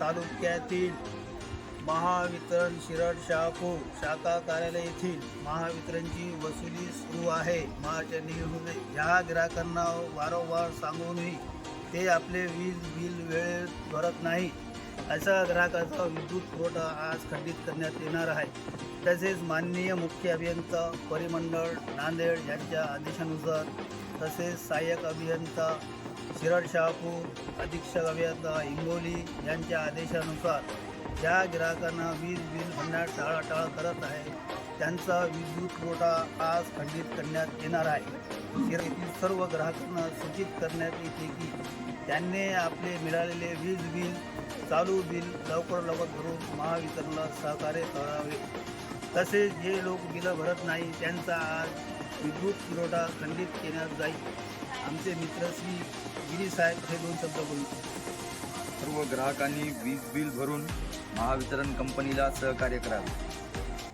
तालुक्यातील महावितरण शिरड शहापूर शाखा कार्यालय येथील महावितरणची वसुली सुरू आहे. मार्चच्या नियमाने ह्या ग्राहकांना वारंवार सांगूनही ते आपले वीज बिल वेळेत भरत नाही अशा ग्राहकाचा विद्युत पुरवठा आज खंडित करण्यात येणार आहे. तसेच माननीय मुख्य अभियंता परिमंडळ नांदेड यांच्या आदेशानुसार तसेच सहाय्यक अभियंता शिरड शहापूर अधीक्षक अभियंता हिंगोली यांच्या आदेशानुसार ज्या ग्राहकांना वीज बिल भरण्यात टाळाटाळ करत आहे त्यांचा विद्युत पुरवठा आज खंडित करण्यात येणार आहे. शिर येथील सर्व ग्राहकांना सूचित करण्यात येते की त्यांनी आपले मिळालेले वीज बिल चालू बिल लवकर लवकर भरून महावितरणला सहकार्य करावे. तसेच जे लोक बिलं भरत नाही त्यांचा आज विद्युत पुरवठा खंडित केल्या जाईल. आमचे मित्र श्री गिरी साहेब हे दोन शब्द बोलतो सर्व ग्राहकांनी वीज बिल भरून महावितरण कंपनीला सहकार्य करावे.